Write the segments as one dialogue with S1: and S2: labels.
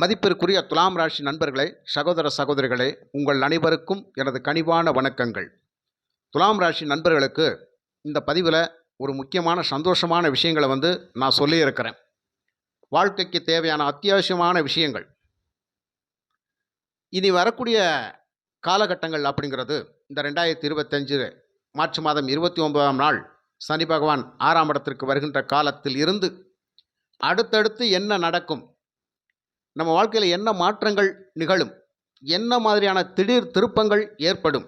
S1: மதிப்பிற்குரிய துலாம் ராசி நண்பர்களே சகோதர சகோதரிகளே உங்கள் அனைவருக்கும் எனது கனிவான வணக்கங்கள். துலாம் ராசி நண்பர்களுக்கு இந்த பதிவில் ஒரு முக்கியமான சந்தோஷமான விஷயங்களை வந்து நான் சொல்லியிருக்கிறேன். வாழ்க்கைக்கு தேவையான அத்தியாவசியமான விஷயங்கள். இனி வரக்கூடிய காலகட்டங்கள் அப்படிங்கிறது இந்த ரெண்டாயிரத்தி இருபத்தஞ்சு மார்ச் மாதம் இருபத்தி ஒன்பதாம் நாள் சனி பகவான் ஆறாம் இடத்திற்கு வருகின்ற காலத்தில் இருந்து அடுத்தடுத்து என்ன நடக்கும் நம்ம வாழ்க்கையில் என்ன மாற்றங்கள் நிகழும்? என்ன மாதிரியான திடீர் திருப்பங்கள் ஏற்படும்?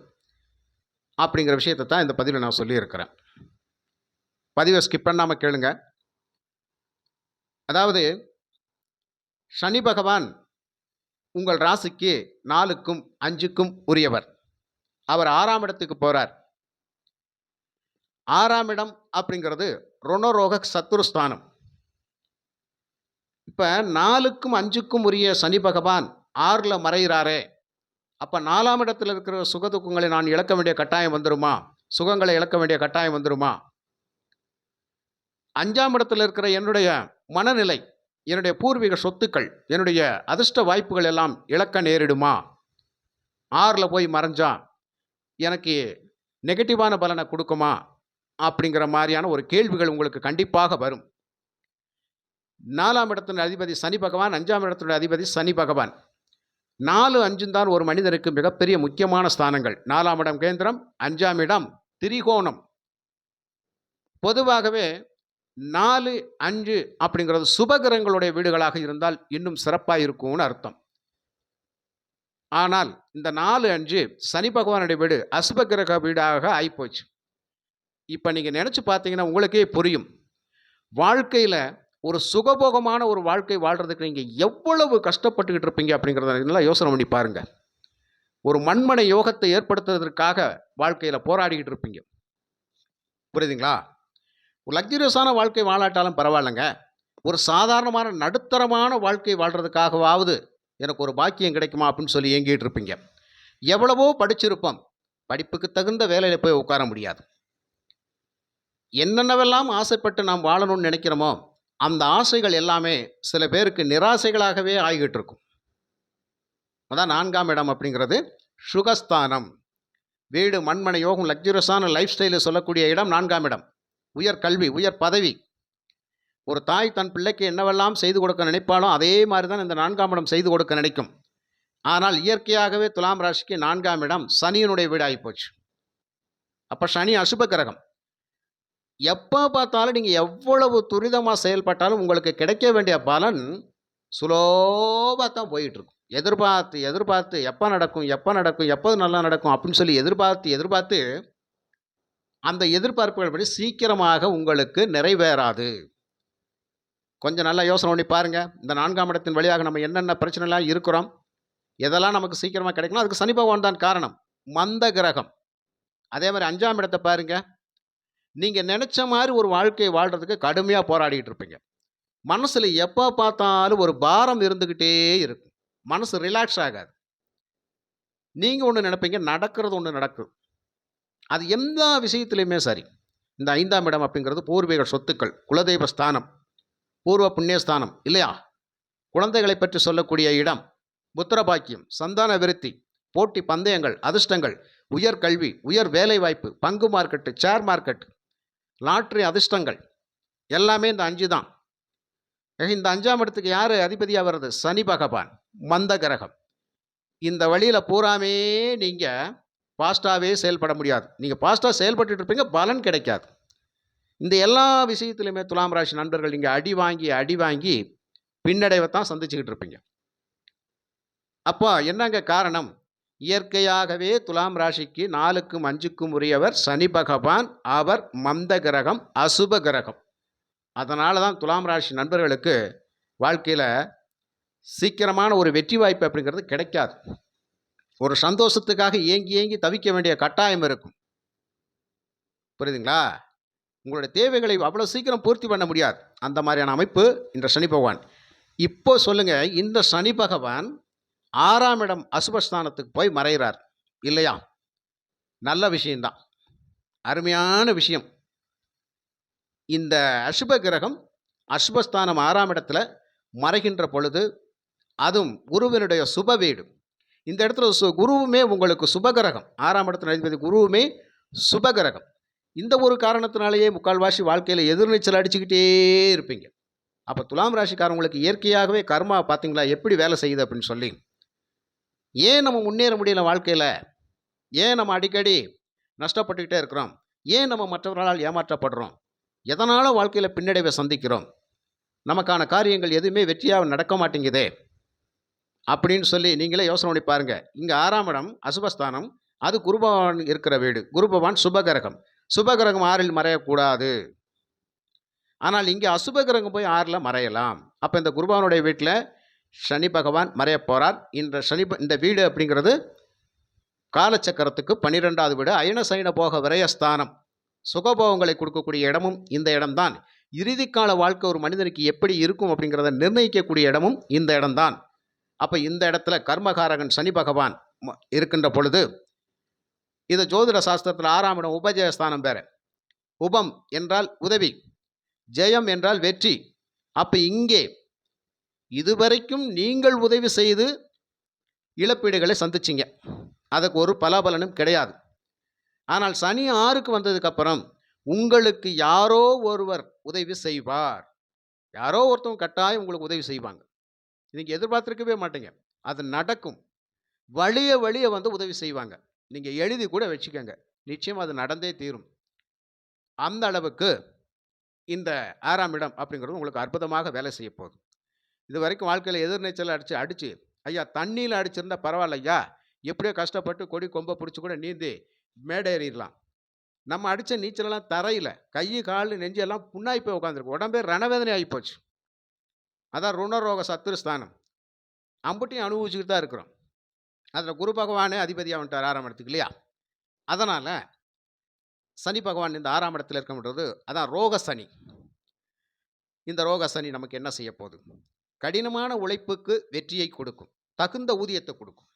S1: அப்படிங்கிற விஷயத்தை தான் இந்த பதிவில் நான் சொல்லியிருக்கிறேன். பதிவை ஸ்கிப் பண்ணாமல் கேளுங்க. அதாவது சனி பகவான் உங்கள் ராசிக்கு நாலுக்கும் அஞ்சுக்கும் உரியவர். அவர் ஆறாம் இடத்துக்கு போகிறார் ஆறாம் இடம் அப்படிங்கிறது ருணரோக சத்துருஸ்தானம் இப்போ நாலுக்கும் அஞ்சுக்கும் உரிய சனி பகவான் ஆறில் மறைகிறாரே அப்போ நாலாம் இடத்துல இருக்கிற சுகதுக்கங்களை நான் இழக்க வேண்டிய கட்டாயம் வந்துருமா? சுகங்களை இழக்க வேண்டிய கட்டாயம் வந்துருமா? அஞ்சாம் இடத்துல இருக்கிற என்னுடைய மனநிலை என்னுடைய பூர்வீக சொத்துக்கள் என்னுடைய அதிர்ஷ்ட வாய்ப்புகள் எல்லாம் இழக்க நேரிடுமா? ஆறில் போய் மறைஞ்சா எனக்கு நெகட்டிவான பலனை கொடுக்குமா? அப்படிங்கிற மாதிரியான ஒரு கேள்விகள் உங்களுக்கு கண்டிப்பாக வரும். நாலாம் இடத்தின் அதிபதி சனி பகவான் அஞ்சாம் இடத்தினுடைய அதிபதி சனி பகவான். நாலு அஞ்சும் தான் ஒரு மனிதனுக்கு மிகப்பெரிய முக்கியமான ஸ்தானங்கள். நாலாம் இடம் கேந்திரம் அஞ்சாம் இடம் திரிகோணம். பொதுவாகவே நாலு அஞ்சு அப்படிங்கிறது சுபகிரகங்களுடைய வீடுகளாக இருந்தால் இன்னும் சிறப்பாக இருக்கும்னு அர்த்தம். ஆனால் இந்த நாலு அஞ்சு சனி பகவானுடைய வீடு அசுபகிரக வீடாக ஆகிப்போச்சு இப்போ நீங்கள் நினச்சி பார்த்தீங்கன்னா உங்களுக்கே புரியும். வாழ்க்கையில் ஒரு சுகபோகமான ஒரு வாழ்க்கை வாழ்கிறதுக்கு நீங்கள் எவ்வளவு கஷ்டப்பட்டுக்கிட்டு இருப்பீங்க அப்படிங்கிறத நல்லா யோசனை பண்ணி பாருங்கள் ஒரு மண்மனை யோகத்தை ஏற்படுத்துறதுக்காக வாழ்க்கையில் போராடிக்கிட்டு இருப்பீங்க. புரியுதுங்களா? ஒரு லக்ஸரியஸான வாழ்க்கை வாழாட்டாலும் பரவாயில்லைங்க. ஒரு சாதாரணமான நடுத்தரமான வாழ்க்கை வாழ்கிறதுக்காகவாவது எனக்கு ஒரு பாக்கியம் கிடைக்குமா அப்படின்னு சொல்லி இயங்கிட்டு இருப்பீங்க. எவ்வளவோ படிச்சிருப்போம். படிப்புக்கு தகுந்த வேலையில் போய் உட்கார முடியாது. என்னென்னவெல்லாம் ஆசைப்பட்டு நாம் வாழணும்னு நினைக்கிறோமோ அந்த ஆசைகள் எல்லாமே சில பேருக்கு நிராசைகளாகவே ஆகிட்டு இருக்கும் அதான் நான்காம் இடம் அப்படிங்கிறது. சுகஸ்தானம். வீடு மண்மனை யோகம் லக்ஸுரியஸான லைஃப் ஸ்டைலில் சொல்லக்கூடிய இடம் நான்காம் இடம். உயர் கல்வி உயர் பதவி. ஒரு தாய் தன் பிள்ளைக்கு என்னவெல்லாம் செய்து கொடுக்க நினைப்பாலோ அதே மாதிரி தான் இந்த நான்காம் இடம் செய்து கொடுக்க நினைக்கும். ஆனால் இயற்கையாகவே துலாம் ராசிக்கு நான்காம் இடம் சனியினுடைய வீடாகி போச்சு. அப்போ சனி அசுப கிரகம். எப்போ பார்த்தாலும் நீங்கள் எவ்வளவு துரிதமாக செயல்பட்டாலும் உங்களுக்கு கிடைக்க வேண்டிய பலன் சுலோபாக தான் போயிட்டுருக்கும். எதிர்பார்த்து எதிர்பார்த்து எப்போ நடக்கும் எப்போ நடக்கும் எப்போ நல்லா நடக்கும் அப்படின்னு சொல்லி எதிர்பார்த்து எதிர்பார்த்து அந்த எதிர்பார்ப்புகள் படி சீக்கிரமாக உங்களுக்கு நிறைவேறாது. கொஞ்சம் நல்லா யோசனை பண்ணி பாருங்கள் இந்த நான்காம் இடத்தின் வழியாக நம்ம என்னென்ன பிரச்சனைலாம் இருக்கிறோம் எதெல்லாம் நமக்கு சீக்கிரமாக கிடைக்கணும் அதுக்கு சனி பகவான் தான் காரணம். மந்த கிரகம். அதே மாதிரி அஞ்சாம் இடத்தை பாருங்கள் நீங்கள் நினச்ச மாதிரி ஒரு வாழ்க்கையை வாழ்கிறதுக்கு கடுமையாக போராடிட்டு இருப்பீங்க. மனசில் எப்போ பார்த்தாலும் ஒரு பாரம் இருந்துக்கிட்டே இருக்கும். மனசு ரிலாக்ஸ் ஆகாது. நீங்கள் ஒன்று நினைப்பீங்க நடக்கிறது ஒன்று நடக்கும். அது எந்த விஷயத்துலையுமே சரி. இந்த ஐந்தாம் இடம் அப்படிங்கிறது பூர்வீக சொத்துக்கள் குலதெய்வ ஸ்தானம் பூர்வ புண்ணியஸ்தானம் இல்லையா? குழந்தைகளை பற்றி சொல்லக்கூடிய இடம் புத்திரபாக்கியம் சந்தான விருத்தி போட்டி பந்தயங்கள் அதிர்ஷ்டங்கள் உயர் கல்வி உயர் வேலைவாய்ப்பு பங்கு மார்க்கெட்டு ஷேர் மார்க்கெட் லாட்ரி அதிர்ஷ்டங்கள். எல்லாமே இந்த அஞ்சு தான். இந்த அஞ்சாம் இடத்துக்கு யார் அதிபதியாக வர்றது? சனி பகவான் மந்த கிரகம். இந்த வழியில் பூராமே நீங்கள் ஃபாஸ்ட்டாகவே செயல்பட முடியாது. நீங்கள் ஃபாஸ்ட்டாக செயல்பட்டு இருப்பீங்க பலன் கிடைக்காது. இந்த எல்லா விஷயத்துலையுமே துலாம் ராசி நண்பர்கள் நீங்கள் அடி வாங்கி அடி வாங்கி பின்னடைவை தான் சந்திச்சுக்கிட்டு இருப்பீங்க. அப்போ என்னங்க காரணம்? இயற்கையாகவே துலாம் ராசிக்கு நாலுக்கும் அஞ்சுக்கும் உரியவர் சனி பகவான் அவர் மந்த கிரகம் அசுப கிரகம். அதனால தான் துலாம் ராசி நண்பர்களுக்கு வாழ்க்கையில் சீக்கிரமான ஒரு வெற்றி வாய்ப்பு அப்படிங்கிறது கிடைக்காது. ஒரு சந்தோஷத்துக்காக ஏங்கி ஏங்கி தவிக்க வேண்டிய கட்டாயம் இருக்கும். புரியுதுங்களா? உங்களுடைய தேவைகளை அவ்வளோ சீக்கிரம் பூர்த்தி பண்ண முடியாது. அந்த மாதிரியான அமைப்பு இந்த சனி பகவான். இப்போ சொல்லுங்கள் இந்த சனி பகவான் ஆறாம் இடம் அசுபஸ்தானத்துக்கு போய் மறைகிறார் இல்லையா? நல்ல விஷயந்தான் அருமையான விஷயம். இந்த அசுப கிரகம் அசுபஸ்தானம் ஆறாம் இடத்துல மறைகின்ற பொழுது அதுவும் குருவினுடைய சுப வீடு. இந்த இடத்துல சு குருவுமே உங்களுக்கு சுபகிரகம் ஆறாம் இடத்துல அதிபதி குருவுமே சுபகிரகம் இந்த ஒரு காரணத்தினாலேயே முக்கால்வாசி வாழ்க்கையில் எதிர்நீச்சல் அடிச்சுக்கிட்டே இருப்பீங்க. அப்போ துலாம் ராசிக்காரங்களுக்கு இயற்கையாகவே கர்மா பார்த்தீங்களா எப்படி வேலை செய்யுது அப்படின்னு சொல்லி ஏன் நம்ம முன்னேற முடியல வாழ்க்கையில்? ஏன் நம்ம அடிக்கடி நஷ்டப்பட்டுக்கிட்டே இருக்கிறோம்? ஏன் நம்ம மற்றவர்களால் ஏமாற்றப்படுறோம்? எதனால் வாழ்க்கையில் பின்னடைவை சந்திக்கிறோம்? நமக்கான காரியங்கள் எதுவுமே வெற்றியாக நடக்க மாட்டேங்குதே? அப்படின்னு சொல்லி நீங்களே யோசனை பண்ணி பாருங்கள் இங்கே ஆறாம் இடம் அசுபஸ்தானம். அது குருபவான் இருக்கிற வீடு. குருபவான் சுபகிரகம். சுபகிரகம் ஆறில் மறையக்கூடாது. ஆனால் இங்கே அசுபகிரகம் போய் ஆறில் மறையலாம். அப்போ இந்த குருபவானுடைய வீட்டில் சனி பகவான் மறையப்போகிறார் இந்த சனி இந்த வீடு அப்படிங்கிறது காலச்சக்கரத்துக்கு பன்னிரெண்டாவது வீடு. அயன சைன போக விரயஸ்தானம். சுகபோகங்களை கொடுக்கக்கூடிய இடமும் இந்த இடம்தான். இறுதிக்கால வாழ்க்கை ஒரு மனிதனுக்கு எப்படி இருக்கும் அப்படிங்கிறத நிர்ணயிக்கக்கூடிய இடமும் இந்த இடம்தான். அப்போ இந்த இடத்துல கர்மகாரகன் சனி பகவான் ம- இருக்கின்ற பொழுது இது ஜோதிட சாஸ்திரத்தில் ஆறாம் இடம் உபஜயஸ்தானம் வேற. உபம் என்றால் உதவி ஜெயம் என்றால் வெற்றி. அப்போ இங்கே இதுவரைக்கும் நீங்கள் உதவி செய்து இழப்பீடுகளை சந்திச்சிங்க. அதுக்கு ஒரு பலாபலனும் கிடையாது. ஆனால் சனி ஆறுக்கு வந்ததுக்கப்புறம் உங்களுக்கு யாரோ ஒருவர் உதவி செய்வார். யாரோ ஒருத்தவங்க கட்டாயம் உங்களுக்கு உதவி செய்வாங்க. நீங்கள் எதிர்பார்த்துருக்கவே மாட்டீங்க. அது நடக்கும். வழிய வழிய வந்து உதவி செய்வாங்க. நீங்கள் எழுதி கூட வச்சுக்கோங்க. நிச்சயம் அது நடந்தே தீரும். அந்த அளவுக்கு இந்த ஆறாம் இடம் அப்படிங்கிறது உங்களுக்கு அற்புதமாக வேலை செய்ய போகுது. இது வரைக்கும் வாழ்க்கையில் எதிர்நீச்சல் அடித்து அடித்து ஐயா தண்ணியில் அடிச்சிருந்தா பரவாயில்ல ஐயா எப்படியோ கஷ்டப்பட்டு கொடி கொம்பை பிடிச்சி கூட நீந்தி மேடேறிடலாம் நம்ம அடித்த நீச்சலெல்லாம் தரையில் கை கால் நெஞ்செல்லாம் புண்ணாய் போய் உட்காந்துருக்கு உடம்பே ரணவேதனை ஆகிப்போச்சு அதான் ருணரோக சத்துருஸ்தானம் அம்புட்டையும் அனுபவிச்சுக்கிட்டு தான் இருக்கிறோம். அதில் குரு பகவானே அதிபதியாக வந்துட்டார் ஆறாம் இடத்துக்கு இல்லையா? அதனால் சனி பகவான் இந்த ஆறாம் இடத்துல இருக்கன்றது அதான் ரோக சனி. இந்த ரோக சனி நமக்கு என்ன செய்ய போகுது கடினமான உழைப்புக்கு வெற்றியை கொடுக்கும். தகுந்த ஊதியத்தை கொடுக்கும்.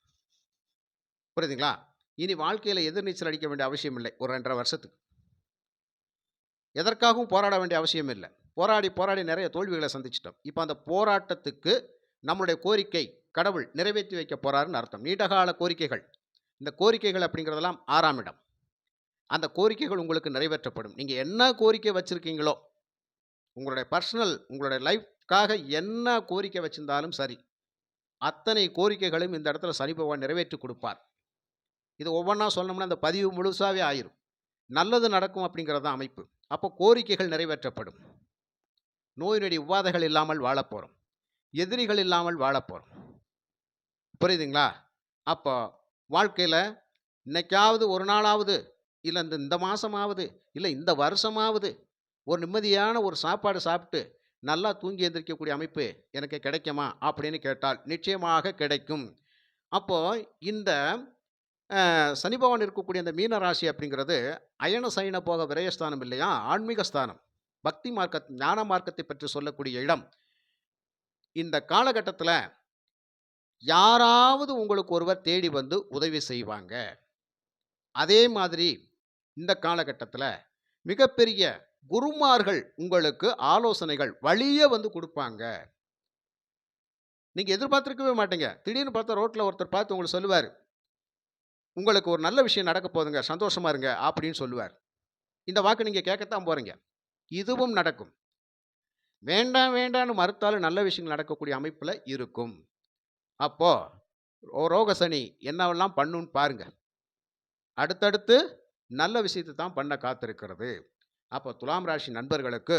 S1: புரியுதுங்களா? இனி வாழ்க்கையில் எதிர்நீச்சல் அடிக்க வேண்டிய அவசியம் இல்லை. ஒரு ரெண்டரை வருஷத்துக்கு. எதற்காகவும் போராட வேண்டிய அவசியம் இல்லை. போராடி போராடி நிறைய தோல்விகளை சந்திச்சிட்டோம். இப்போ அந்த போராட்டத்துக்கு நம்மளுடைய கோரிக்கை கடவுள் நிறைவேற்றி வைக்க போகிறாருன்னு அர்த்தம். நீண்டகால கோரிக்கைகள். இந்த கோரிக்கைகள் அப்படிங்கிறதெல்லாம் ஆறாம் இடம் அந்த கோரிக்கைகள் உங்களுக்கு நிறைவேற்றப்படும். நீங்கள் என்ன கோரிக்கை வச்சுருக்கீங்களோ உங்களுடைய பர்சனல் உங்களுடைய லைஃப் காக என்ன கோரிக்கை வச்சிருந்தாலும் சரி அத்தனை கோரிக்கைகளையும் இந்த இடத்துல சனி பகவான் நிறைவேற்றி கொடுப்பார். இது ஒவ்வொன்றா சொன்னோம்னா அந்த பதிவு முழுசாகவே ஆயிரும். நல்லது நடக்கும் அப்படிங்கிறது தான் அமைப்பு. அப்போ கோரிக்கைகள் நிறைவேற்றப்படும். நோய் நொடி உபாதைகள் இல்லாமல் வாழப்போகிறோம் எதிரிகள் இல்லாமல் வாழப்போகிறோம் புரியுதுங்களா? அப்போ வாழ்க்கையில் இன்னைக்காவது ஒரு நாளாவது இல்லை இந்த இந்த மாதமாவது இல்லை இந்த வருஷமாவது ஒரு நிம்மதியான ஒரு சாப்பாடு சாப்பிட்டு நல்லா தூங்கி எந்திரிக்கக்கூடிய அமைப்பு எனக்கு கிடைக்குமா? அப்படின்னு கேட்டால் நிச்சயமாக கிடைக்கும். அப்போ இந்த சனிபவன் சனி பகவான் இருக்கக்கூடிய அந்த மீன ராசி அப்படிங்கிறது அயன சயன போக விரயஸ்தானம் இல்லையா? ஆன்மீக ஸ்தானம். பக்தி மார்க்க ஞான மார்க்கத்தை பற்றி சொல்லக்கூடிய இடம். இந்த காலகட்டத்தில் யாராவது உங்களுக்கு ஒருவர் தேடி வந்து உதவி செய்வாங்க. அதே மாதிரி இந்த காலகட்டத்தில் மிகப்பெரிய குருமார்கள் உங்களுக்கு ஆலோசனைகள் வழியே வந்து கொடுப்பாங்க. நீங்கள் எதிர்பார்த்துருக்கவே மாட்டீங்க. திடீர்னு பார்த்தா ரோட்டில் ஒருத்தர் பார்த்து உங்களுக்கு சொல்லுவார். உங்களுக்கு ஒரு நல்ல விஷயம் நடக்க போகுதுங்க சந்தோஷமா இருங்க அப்படின்னு சொல்லுவார். இந்த வாக்கு நீங்கள் கேட்கத்தான் போகிறீங்க இதுவும் நடக்கும். வேண்டாம் வேண்டாம்னு மறுத்தாலும் நல்ல விஷயங்கள் நடக்கக்கூடிய அமைப்பில் இருக்கும். அப்போது ரோ- ரோக சனி என்னவெல்லாம் பண்ணுன்னு பாருங்கள் அடுத்தடுத்து நல்ல விஷயத்தை தான் பண்ண காத்திருக்கிறது. அப்போ துலாம் ராசி நண்பர்களுக்கு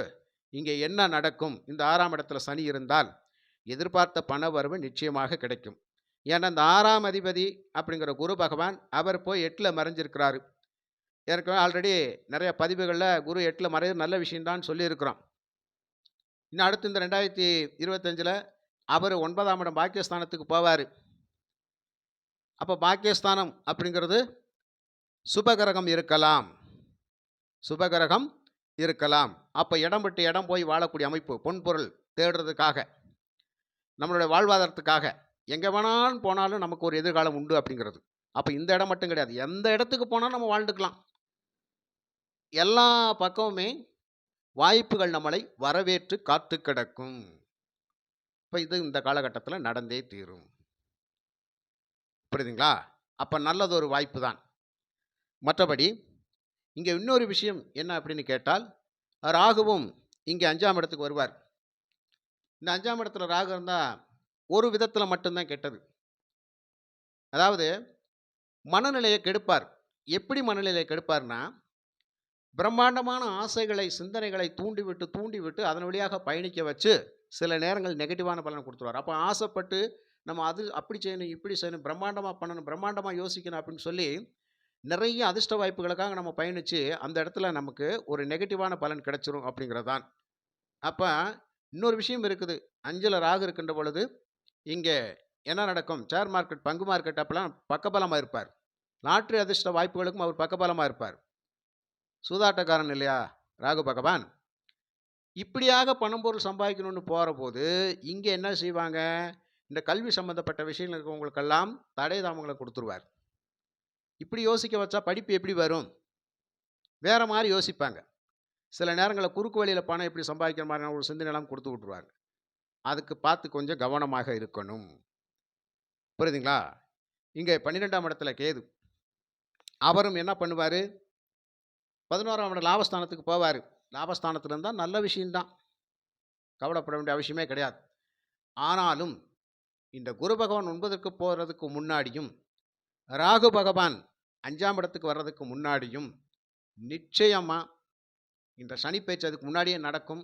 S1: இங்கே என்ன நடக்கும்? இந்த ஆறாம் இடத்துல சனி இருந்தால் எதிர்பார்த்த பண வரவு நிச்சயமாக கிடைக்கும். ஏன்னா இந்த ஆறாம் அதிபதி அப்படிங்கிற குரு பகவான் அவர் போய் எட்டில் மறைஞ்சிருக்கிறாரு. ஏற்கனவே ஆல்ரெடி நிறைய பதிவுகளில் குரு எட்டில் மறைய நல்ல விஷயம்தான் சொல்லியிருக்கிறோம் இன்னும் அடுத்து இந்த ரெண்டாயிரத்தி இருபத்தஞ்சில் அவர் ஒன்பதாம் இடம் பாக்கியஸ்தானத்துக்கு போவார். அப்போ பாக்கியஸ்தானம் அப்படிங்கிறது சுபகிரகம் இருக்கலாம். சுபகிரகம் இருக்கலாம். அப்போ இடம் விட்டு இடம் போய் வாழக்கூடிய அமைப்பு பொன்பொருள் தேடுறதுக்காக நம்மளுடைய வாழ்வாதாரத்துக்காக எங்கே வேணாலும் போனாலும் நமக்கு ஒரு எதிர்காலம் உண்டு அப்படிங்கிறது. அப்போ இந்த இடம் மட்டும் கிடையாது. எந்த இடத்துக்கு போனாலும் நம்ம வாழ்ந்துக்கலாம். எல்லா பக்கமுமே வாய்ப்புகள் நம்மளை வரவேற்று காத்து கிடக்கும். இப்போ இது இந்த காலகட்டத்தில் நடந்தே தீரும். புரியுதுங்களா? அப்போ நல்லது ஒரு வாய்ப்பு தான். மற்றபடி இங்கே இன்னொரு விஷயம் என்ன அப்படின்னு கேட்டால் ராகுவும் இங்கே அஞ்சாம் இடத்துக்கு வருவார். இந்த அஞ்சாம் இடத்துல ராகு இருந்தால் ஒரு விதத்தில் மட்டும்தான் கெட்டது. அதாவது மனநிலையை கெடுப்பார். எப்படி மனநிலையை கெடுப்பார்னா பிரம்மாண்டமான ஆசைகளை சிந்தனைகளை தூண்டிவிட்டு தூண்டிவிட்டு அதன் வழியாக பயணிக்க வச்சு சில நேரங்கள் நெகட்டிவான பலனை கொடுத்துருவார். அப்போ ஆசைப்பட்டு நம்ம அது அப்படி செய்யணும் இப்படி செய்யணும் பிரம்மாண்டமாக பண்ணணும் பிரம்மாண்டமாக யோசிக்கணும் அப்படின்னு சொல்லி நிறைய அதிர்ஷ்ட வாய்ப்புகளுக்காக நம்ம பயணித்து அந்த இடத்துல நமக்கு ஒரு நெகட்டிவான பலன் கிடைச்சிரும் அப்படிங்கிறது தான் அப்போ இன்னொரு விஷயம் இருக்குது. அஞ்சில் ராகு இருக்கின்ற பொழுது இங்கே என்ன நடக்கும்? ஷேர் மார்க்கெட் பங்கு மார்க்கெட் அப்பெல்லாம் பக்கபலமாக இருப்பார். லாட்ரி அதிர்ஷ்ட வாய்ப்புகளுக்கும் அவர் பக்கபலமாக இருப்பார். சூதாட்டக்காரன் இல்லையா? ராகு பகவான். இப்படியாக பணம் பொருள் சம்பாதிக்கணும்னு போகிற போது இங்கே என்ன செய்வாங்க? இந்த கல்வி சம்மந்தப்பட்ட விஷயங்கள் இருக்கவங்களுக்கெல்லாம் தடை தாமங்களை கொடுத்துருவார். இப்படி யோசிக்க வச்சா படிப்பு எப்படி வரும்? வேறு மாதிரி யோசிப்பாங்க. சில நேரங்களில் குறுக்கு வழியில் பணம் எப்படி சம்பாதிக்கிற மாதிரி ஒரு சிந்தனைலாம் கொடுத்து விட்ருவாங்க அதுக்கு பார்த்து கொஞ்சம் கவனமாக இருக்கணும். புரியுதுங்களா? இங்கே பன்னிரெண்டாம் இடத்துல கேது. அவரும் என்ன பண்ணுவார்? பதினோராம் இடம் லாபஸ்தானத்துக்கு போவார். லாபஸ்தானத்தில் இருந்தால் நல்ல விஷயம்தான். கவலைப்பட வேண்டிய அவசியமே கிடையாது. ஆனாலும் இந்த குரு பகவான் ஒன்பதுக்கு போகிறதுக்கு முன்னாடியும் ராகு பகவான் அஞ்சாம் இடத்துக்கு வர்றதுக்கு முன்னாடியும் நிச்சயமாக இந்த சனி பேச்சு அதுக்கு முன்னாடியே நடக்கும்.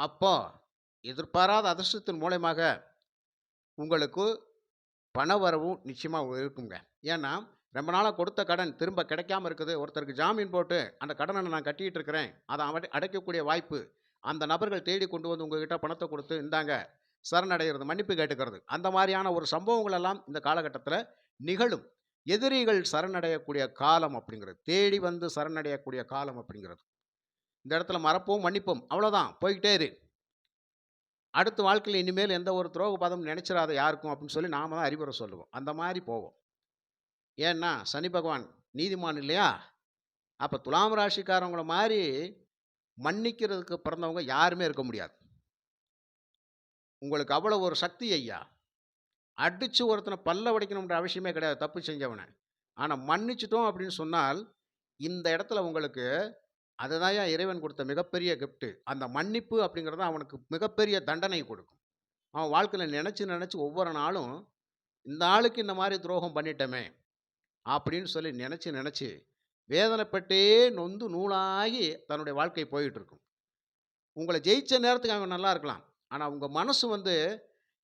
S1: அப்போ எதிர்பாராத அதிர்ஷ்டத்தின் மூலயமாக உங்களுக்கு பண வரவும் நிச்சயமாக இருக்குங்க. ஏன்னா ரொம்ப நாளாக கொடுத்த கடன் திரும்ப கிடைக்காம இருக்குது. ஒருத்தருக்கு ஜாமீன் போட்டு அந்த கடனை நான் கட்டிக்கிட்டு இருக்கிறேன். அதை அவ அடைக்கக்கூடிய வாய்ப்பு அந்த நபர்கள் தேடி கொண்டு வந்து உங்ககிட்ட பணத்தை கொடுத்து இந்தாங்க சரணடைகிறது மன்னிப்பு கேட்டுக்கிறது. அந்த மாதிரியான ஒரு சம்பவங்கள் எல்லாம் இந்த காலகட்டத்தில் நிகழும். எதிரிகள் சரணடையக்கூடிய காலம் அப்படிங்கிறது. தேடி வந்து சரணடையக்கூடிய காலம் அப்படிங்கிறது. இந்த இடத்துல மறப்போம் மன்னிப்போம். அவ்வளோதான் போய்கிட்டே இரு. அடுத்த வாழ்க்கையில் இனிமேல் எந்த ஒரு துரோகபாதம் நினச்சிடாத யாருக்கும் அப்படின்னு சொல்லி நாம தான் அறிவுரை சொல்லுவோம். அந்த மாதிரி போவோம். ஏன்னா சனி பகவான் நீதிமான் இல்லையா? அப்போ துலாம் ராசிக்காரவங்கள மாதிரி மன்னிக்கிறதுக்கு பிறந்தவங்க யாருமே இருக்க முடியாது. உங்களுக்கு அவ்வளோ ஒரு சக்தி ஐயா. அடித்து ஒருத்தனை பல்ல உடைக்கணுன்ற அவசியமே கிடையாது. தப்பு செஞ்சவனை. ஆனால் மன்னிச்சிட்டோம் அப்படின்னு சொன்னால் இந்த இடத்துல உங்களுக்கு அதுதான் இறைவன் கொடுத்த மிகப்பெரிய கிஃப்ட்டு அந்த மன்னிப்பு அப்படிங்கிறது அவனுக்கு மிகப்பெரிய தண்டனை கொடுக்கும். அவன் வாழ்க்கையில் நினச்சி நினச்சி ஒவ்வொரு நாளும் இந்த ஆளுக்கு இந்த மாதிரி துரோகம் பண்ணிட்டோமே அப்படின்னு சொல்லி நினச்சி நினச்சி வேதனைப்பட்டே நொந்து நூலாகி தன்னுடைய வாழ்க்கை போயிட்டுருக்கும் உங்களை ஜெயிச்ச நேரத்துக்கு அவன் நல்லா இருக்கலாம். ஆனால் உங்கள் மனசு வந்து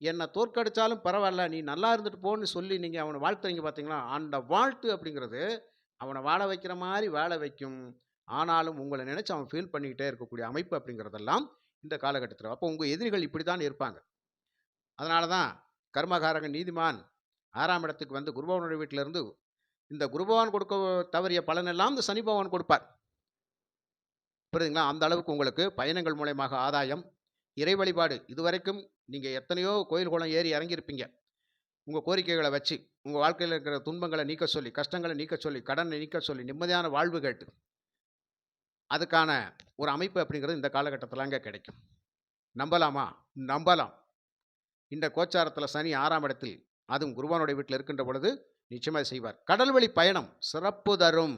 S1: என்னை தோற்கடித்தாலும் பரவாயில்ல நீ நல்லா இருந்துட்டு போன்னு சொல்லி நீங்கள் அவனை வாழ்த்துறீங்க பார்த்தீங்களா? அந்த வாழ்த்து அப்படிங்கிறது அவனை வாழ வைக்கிற மாதிரி வாழ வைக்கும். ஆனாலும் உங்களை நினச்சி அவன் ஃபீல் பண்ணிக்கிட்டே இருக்கக்கூடிய அமைப்பு அப்படிங்கிறதெல்லாம் இந்த காலகட்டத்தில். அப்போ உங்கள் எதிரிகள் இப்படி தான் இருப்பாங்க. அதனால தான் கர்மகாரகன் நீதிமான் ஆறாம் இடத்துக்கு வந்து குருபவனுடைய வீட்டிலிருந்து இந்த குருபவான் கொடுக்க தவறிய பலனெல்லாம் இந்த சனி பகவான் கொடுப்பார். புரியுதுங்களா? அந்த அளவுக்கு உங்களுக்கு பயணங்கள் மூலயமாக ஆதாயம் இறை வழிபாடு. இதுவரைக்கும் நீங்கள் எத்தனையோ கோயில் குளம் ஏறி இறங்கியிருப்பீங்க. உங்கள் கோரிக்கைகளை வச்சு உங்கள் வாழ்க்கையில் இருக்கிற துன்பங்களை நீக்க சொல்லி கஷ்டங்களை நீக்க சொல்லி கடனை நீக்க சொல்லி நிம்மதியான வாழ்வு கேட்டு அதுக்கான ஒரு அமைப்பு அப்படிங்கிறது இந்த காலகட்டத்தில் அங்கே கிடைக்கும். நம்பலாமா? நம்பலாம். இந்த கோச்சாரத்தில் சனி ஆறாம் இடத்தில் அதுவும் குருவானுடைய வீட்டில் இருக்கின்ற பொழுது நிச்சயமாக செய்வார். கடல்வழி பயணம் சிறப்பு தரும்.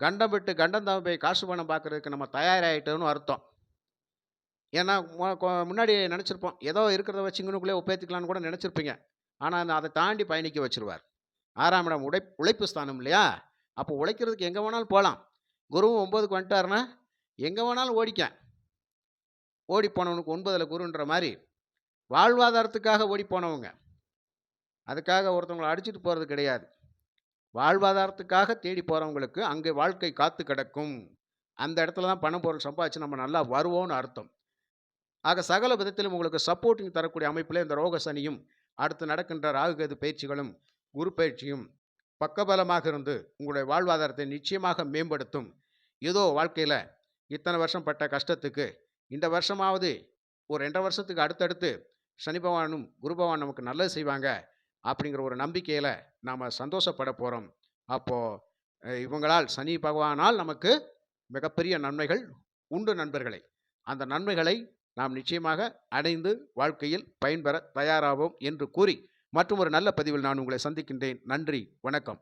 S1: கண்டம் விட்டு கண்டம் தான் காசு பணம் பார்க்கறதுக்கு நம்ம தயாராகிட்டோன்னு அர்த்தம். ஏன்னா கொ- முன்னாடி நினச்சிருப்போம் ஏதோ இருக்கிறத வச்சுங்கனுக்குள்ளே இங்கனுக்குள்ளே கூட நினச்சிருப்பீங்க. ஆனால் அதை தாண்டி பயணிக்க வச்சிருவார். ஆறாம் இடம் உடை உழைப்பு ஸ்தானம் இல்லையா? அப்போ உழைக்கிறதுக்கு எங்கே வேணாலும் போகலாம். குருவும் ஒம்பதுக்கு வந்துட்டாருன்னா எங்கே வேணாலும் ஓடிக்க ஓடி போனவனுக்கு ஒன்பதில் குருன்ற மாதிரி வாழ்வாதாரத்துக்காக ஓடி போனவங்க. அதுக்காக ஒருத்தவங்களை அடிச்சுட்டு போகிறது கிடையாது. வாழ்வாதாரத்துக்காக தேடி போகிறவங்களுக்கு அங்கே வாழ்க்கை காத்து கிடக்கும். அந்த இடத்துல தான் பணம் பொருள் சம்பாதிச்சு நம்ம நல்லா வருவோம்னு அர்த்தம். ஆக சகல விதத்திலும் உங்களுக்கு சப்போர்ட்டிங் தரக்கூடிய அமைப்பில் இந்த ரோக சனியும் அடுத்து நடக்கின்ற ராகுகேது பயிற்சிகளும் குரு பயிற்சியும் பக்கபலமாக இருந்து உங்களுடைய வாழ்வாதாரத்தை நிச்சயமாக மேம்படுத்தும். ஏதோ வாழ்க்கையில் இத்தனை வருஷம் பட்ட கஷ்டத்துக்கு இந்த வருஷமாவது ஒரு ரெண்டரை வருஷத்துக்கு அடுத்தடுத்து சனி பகவானும் குரு பகவான் நமக்கு நல்லது செய்வாங்க அப்படிங்கிற ஒரு நம்பிக்கையில் நாம் சந்தோஷப்பட போகிறோம் அப்போது இவங்களால் சனி பகவானால் நமக்கு மிகப்பெரிய நன்மைகள் உண்டு நண்பர்களை. அந்த நன்மைகளை நாம் நிச்சயமாக அடைந்து வாழ்க்கையில் பயன்பெற தயாராவோம் என்று கூறி மற்றும் ஒரு நல்ல பதிவில் நான் உங்களை சந்திக்கின்றேன். நன்றி. வணக்கம்.